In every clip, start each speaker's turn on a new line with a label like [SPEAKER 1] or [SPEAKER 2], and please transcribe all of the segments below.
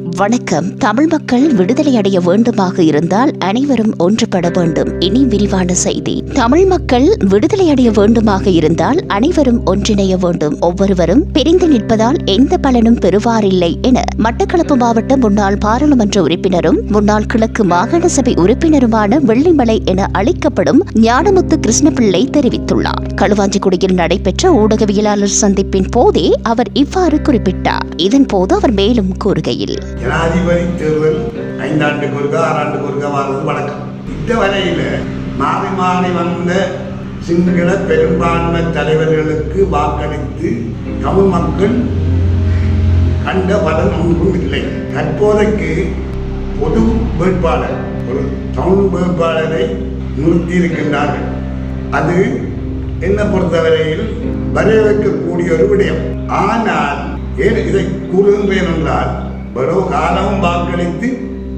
[SPEAKER 1] வணக்கம். தமிழ் மக்கள் விடுதலை அடைய வேண்டுமாக இருந்தால் அனைவரும் ஒன்றுபட வேண்டும். இனி விரிவான செய்தி. தமிழ் மக்கள் விடுதலை அடைய வேண்டுமாக இருந்தால் அனைவரும் ஒன்றிணைய வேண்டும். ஒவ்வொருவரும் பிரிந்து நிற்பதால் எந்த பலனும் பெறுவாரில்லை என மட்டக்களப்பு மாவட்ட முன்னாள் பாராளுமன்ற உறுப்பினரும் முன்னாள் கிழக்கு மாகாண சபை உறுப்பினருமான வெள்ளிமலை என அழைக்கப்படும் ஞானமுத்து கிருஷ்ணபிள்ளை தெரிவித்துள்ளார். களுவாஞ்சிக்குடியில் நடைபெற்ற ஊடகவியலாளர் சந்திப்பின் போதே அவர் இவ்வாறு குறிப்பிட்டார். இதன்போது அவர் மேலும் கூறுகையில்
[SPEAKER 2] ஜனாதிபதி தேர்தல் ஐந்தாண்டுக்கு ஒருக்கா ஆறாண்டுக்கு ஒருக்கா வர்றது வழக்கம். இந்த வரையில் மாறி மாறி வந்த சிங்கள பெரும்பான்மை தலைவர்களுக்கு வாக்களித்து தமிழ் மக்கள் கண்ட பலன் ஒன்றும் இல்லை. தற்போதைக்கு பொது வேட்பாளர் ஒரு தமிழ் வேட்பாளரை நிறுத்தி இருக்கின்றார்கள் அது என்ன பொறுத்தவரையில் வரவேற்கக்கூடிய ஒரு விடயம். ஆனால் ஏன் இதை கூறுகின்றேன் என்றால் வரும் காலமும் வாக்களித்து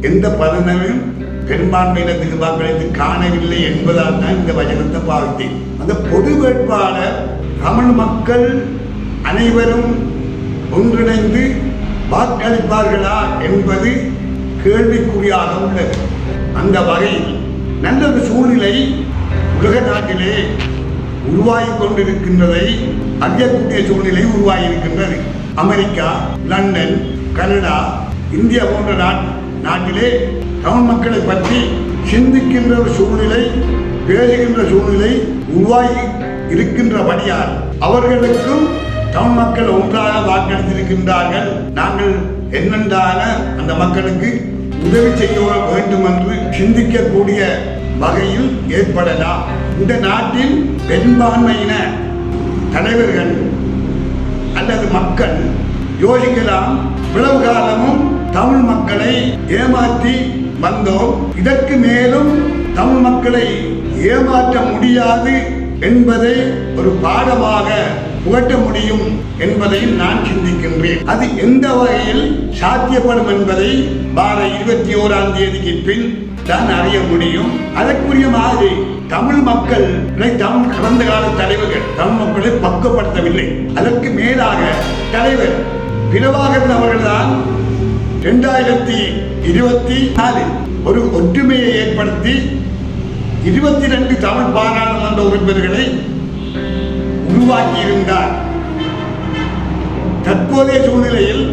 [SPEAKER 2] எந்த பலனையும் பெரும்பான்மையினத்துக்கு வாக்களித்து காணவில்லை என்பதால் தான் இந்த வசனத்தை பாவித்தேன் அந்த பொது வேட்பாளர் தமிழ் மக்கள் அனைவரும் ஒன்றிணைந்து வாக்களிப்பார்களா என்பது கேள்விக்குறியாக உள்ளது. அந்த வகையில் நல்ல ஒரு சூழ்நிலை உலக நாட்டிலே உருவாகி கொண்டிருக்கின்றதை அறியக்கூடிய சூழ்நிலை உருவாகி இருக்கின்றது. அமெரிக்கா லண்டன் கனடா இந்தியா போன்ற நாட் நாட்டிலே தமிழ் மக்களை பற்றி சிந்திக்கின்ற ஒரு சூழ்நிலை பேசுகின்ற சூழ்நிலை உருவாகி இருக்கின்றபடியால் அவர்களுக்கும் தமிழ் மக்கள் ஒன்றாக வாக்களித்திருக்கின்றார்கள். நாங்கள் என்னென்றான அந்த மக்களுக்கு உதவி செய்ய வேண்டும் என்று சிந்திக்கக்கூடிய வகையில் ஏற்படலாம். இந்த நாட்டில் பெரும்பான்மையின தலைவர்கள் அல்லது மக்கள் யோசிக்கலாம் இவ்வளவு காலமும் தமிழ் மக்களை ஏமாற்றி வந்தோம். இதற்கு மேலும் தமிழ் மக்களை ஏமாற்ற முடியாது என்பதை ஒரு பாடமாக புகட்ட முடியும் என்பதை நான் சிந்திக்கின்றேன். அது எந்த வகையில் சாத்தியப்படும் என்பதை வார இருபத்தி ஓராம் தேதிக்கு பின் தான் அறிய முடியும். அதற்குரிய மாதிரி தமிழ் மக்கள் தமிழ் கடந்த கால தலைவர்கள் தமிழ் மக்களை பக்குவப்படுத்தவில்லை. அதற்கு மேலாக தலைவர் பிரபாகரன் அவர்கள்தான் இரண்டாயிரத்தி இருபத்தி நாலில் ஒரு ஒற்றுமையை ஏற்படுத்தி இருபத்தி ரெண்டு தமிழ் பாராளுமன்ற உறுப்பினர்களை உருவாக்கியிருந்தார். தற்போதைய சூழ்நிலையில்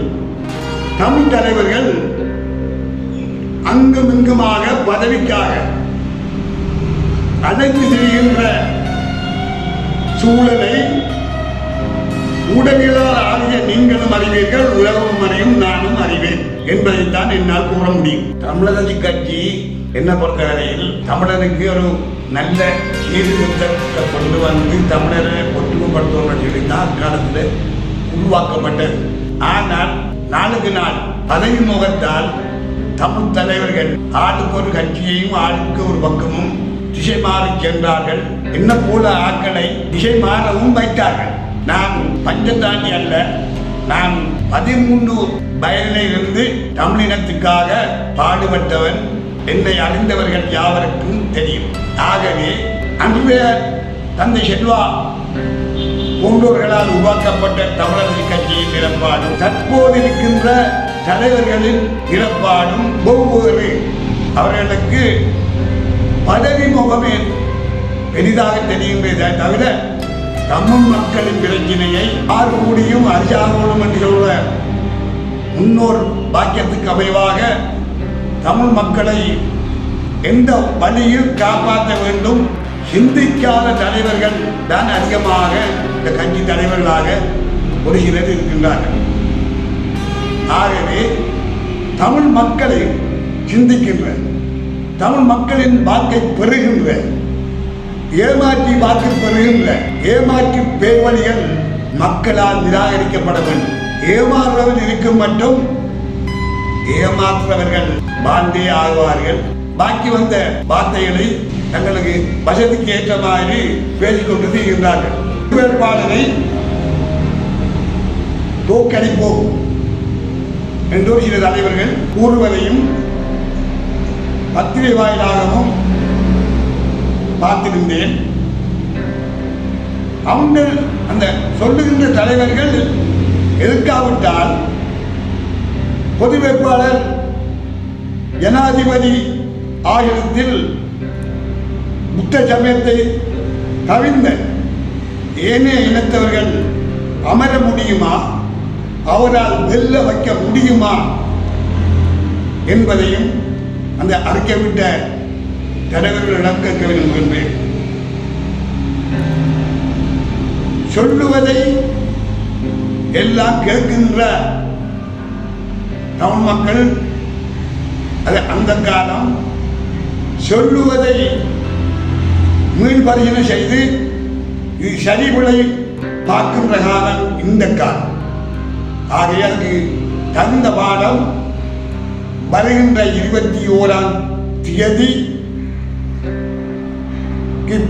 [SPEAKER 2] தமிழ் தலைவர்கள் அங்கும் இங்குமாக பதவிக்காக அழைத்து செய்கின்ற சூழலை ஊடகங்களால் ஆகிய நீங்களும் அறிவீர்கள் உலகமும் அறியும் நானும் அறிவேன் என்பதைத்தான் என்னால் கூற முடியும். தமிழக கட்சி என்ன பொறுத்தவரையில் தமிழனுக்கு ஒரு நல்ல சீர்திருத்தத்தை கொண்டு வந்து தமிழரை ஒற்றுமைப்படுத்துவோம் சொல்லி தான் அக்காலத்தில் உருவாக்கப்பட்டது. ஆனால் நாளுக்கு நாள் பதவி முகத்தால் தமிழ் தலைவர்கள் ஆளுக்கு ஒரு கட்சியையும் ஆளுக்கு ஒரு பக்கமும் திசை மாறி சென்றார்கள். என்ன போல ஆக்களை திசை மாறவும் வைத்தார்கள். நான் பஞ்சதாண்டி அல்ல. நான் பதிமூன்று வயதிலிருந்து தமிழினத்துக்காக பாடுபட்டவன். என்னை அறிந்தவர்கள் யாவருக்கும் தெரியும். ஆகவே அன்றைய தந்தை செல்வா போன்றோர்களால் உருவாக்கப்பட்ட தமிழர் கட்சியின் நிலப்பாடும் தற்போது இருக்கின்ற தலைவர்களின் நிலப்பாடும் ஒவ்வொரு அவர்களுக்கு பதவி முகமே பெரிதாக தெரிகின்றதே தவிர தமிழ் மக்களின் பிரச்சனையை யார் கூடியும் அறியாதோடும் என்று முன்னோர் பாக்கியத்துக்கு அமைவாக தமிழ் மக்களை எந்த வழியில் காப்பாற்ற வேண்டும்? சிந்திக்காத தலைவர்கள் தான் அதிகமாக இந்த கட்சி தலைவர்களாக ஒரு இருக்கின்றார்கள். ஆகவே தமிழ் மக்களை சிந்திக்கின்ற தமிழ் மக்களின் வாக்கை பெறுகின்ற ஏமாற்றி வாக்கு இல்லை. ஏமாற்றி பேர்வழிகள் மக்களால் நிராகரிக்கப்பட வேண்டும். ஏமாறுறவன் இருக்கும் மட்டும் ஏமாற்றுறவர்கள் வாழ்ந்தே ஆகுவார்கள் பாக்கி வந்த வார்த்தைகளை தங்களுக்கு வசதிக்கு ஏற்ற மாதிரி பேசிக்கொண்டு செய்கின்றார்கள் வேட்பாளரை தோற்கடிப்போம் என்று சில தலைவர்கள் கூறுவதையும் பத்திரிகை வாயிலாகவும் பார்த்திருந்தேன். அவங்க அந்த சொல்லுகின்ற தலைவர்கள் எதிர்க்காவிட்டால் பொது வேட்பாளர் ஜனாதிபதி ஆகியத்தில் புத்த சமயத்தை தவிர்ந்த ஏனைய இனத்தவர்கள் அமர முடியுமா? அவரால் வெல்ல வைக்க முடியுமா? என்பதையும் அந்த அறிக்கைவிட்ட தலைவர்களிடம் கேட்க விரும்புகின்றேன் சொல்லுவதை எல்லாம் கேட்கின்ற தமிழ் மக்கள் அது அந்த காலம் சொல்லுவதை மீள்பரிசீலனை செய்து இது சரிவிளை பார்க்கின்ற காலம் இந்த காலம். ஆகையால் அதுக்கு தகுந்த பாடம் வருகின்ற இருபத்தி ஓராம் தேதி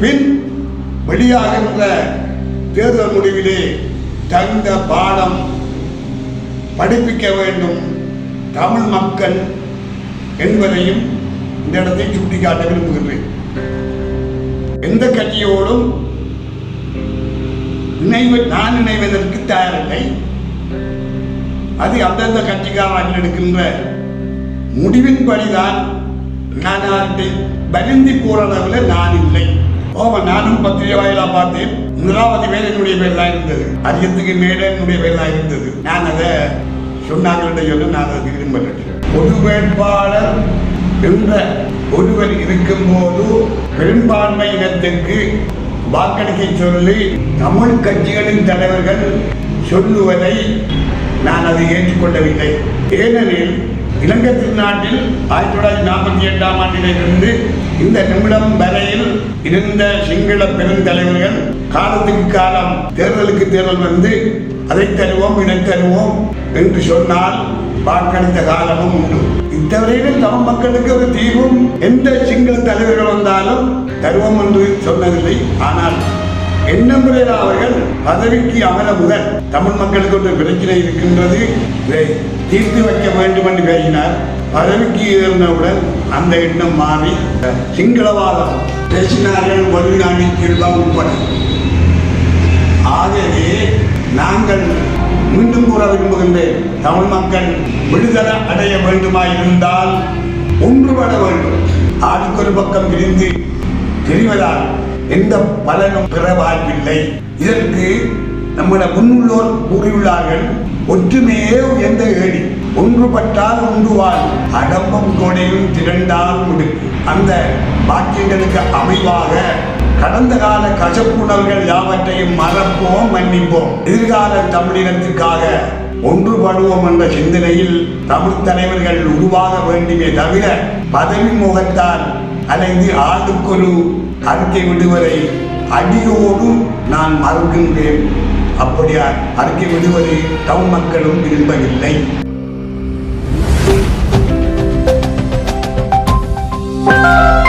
[SPEAKER 2] பின் வெளியாகின்ற தேர்தல் முடிவிலே தகுந்த பாடம் படிப்பிக்க வேண்டும் தமிழ் மக்கள் என்பதையும் இந்த இடத்தை சுட்டிக்காட்ட விரும்புகின்றேன். எந்த கட்சியோடும் நினைவு நான் நினைவதற்கு தயாரில்லை. அது அந்தந்த கட்சிக்காரர்கள் எடுக்கின்ற முடிவின்படிதான் நான் அதை வருந்தி போற அளவில் நான் இல்லை. ஓம நானும் பத்திரிகை வாயிலா பார்த்தேன். முதலாவது பேர் என்னுடைய பேர் இருந்தது. அதிகத்துக்கு மேலே என்னுடைய பேர் இருந்தது. நான் அதை சொன்னாங்கள்ட்ட சொல்லி நான் அதை விரும்பல பொது வேட்பாளர் என்ற ஒருவர் இருக்கும்போது பெரும்பான்மை இனத்திற்கு வாக்களிக்க சொல்லி தமிழ் கட்சிகளின் தலைவர்கள் சொல்லுவதை நான் அதை ஏற்றுக்கொள்ளவில்லை. ஏனெனில் இலங்கை திருநாட்டில் ஆயிரத்தி தொள்ளாயிரத்தி நாற்பத்தி எட்டாம் ஆண்டிலிருந்து இந்த நிமிடம் வரையில் இருந்த சிங்கள பெருந்தலைவர்கள் காலத்துக்கு காலம் தேர்தலுக்கு தேர்தல் வந்து அதை தருவோம் இதை தருவோம் என்று சொன்னால் வாக்களித்த காலமும் உண்டு. இத்தவரையிலும் தமிழ் மக்களுக்கு ஒரு தீர்வும் எந்த சிங்கள தலைவர்கள் வந்தாலும் தருவோம் என்று சொன்னதில்லை. ஆனால் என்ன முறையில் அவர்கள் பதவிக்கு அமர முதல் தமிழ் மக்களுக்கு ஒரு பிரச்சனை இருக்கின்றது. இதை தீர்த்து வைக்க வேண்டும் என்று பேசினார். பதவிக்கு ஏறினவுடன் அந்த எண்ணம் மாறி சிங்களவாதம் பேசினார்கள் வலுநாடி கிருபா உட்பட. ஆகவே நாங்கள் மீண்டும் கூற விரும்புகின்றேன் தமிழ் மக்கள் விடுதலை அடைய வேண்டுமாயிருந்தால் ஒன்றுபட வேண்டும். ஆளுக்கொரு பக்கம் இருந்து தெரிவதால் எந்த பலனும் பெற வாய்ப்பில்லை. இதற்கு நம்முடைய முன்னுள்ளோர் கூறியுள்ளார்கள் ஒற்றுமையே எந்த ஏடி ஒன்றுபட்டால் உண்டுவாள். அடம்பும் கொடையும் திரண்டால் முடுக்கு. அந்த வாக்கியங்களுக்கு அமைவாக. கடந்த கால கசப்புணர்வுகள் யாவற்றையும் மறப்போம் மன்னிப்போம். எதிர்கால தமிழினத்துக்காக ஒன்றுபடுவோம் என்ற சிந்தனையில் தமிழ் தலைவர்கள் உருவாக வேண்டுமே தவிர பதவி முகத்தால் அலைந்து ஆளுக்கொரு அறிக்கை விடுவதை அடியோடு நான் மறுக்கின்றேன். அப்படியா அறிக்கை விடுவதை தமிழ் மக்களும் விரும்பவில்லை. Música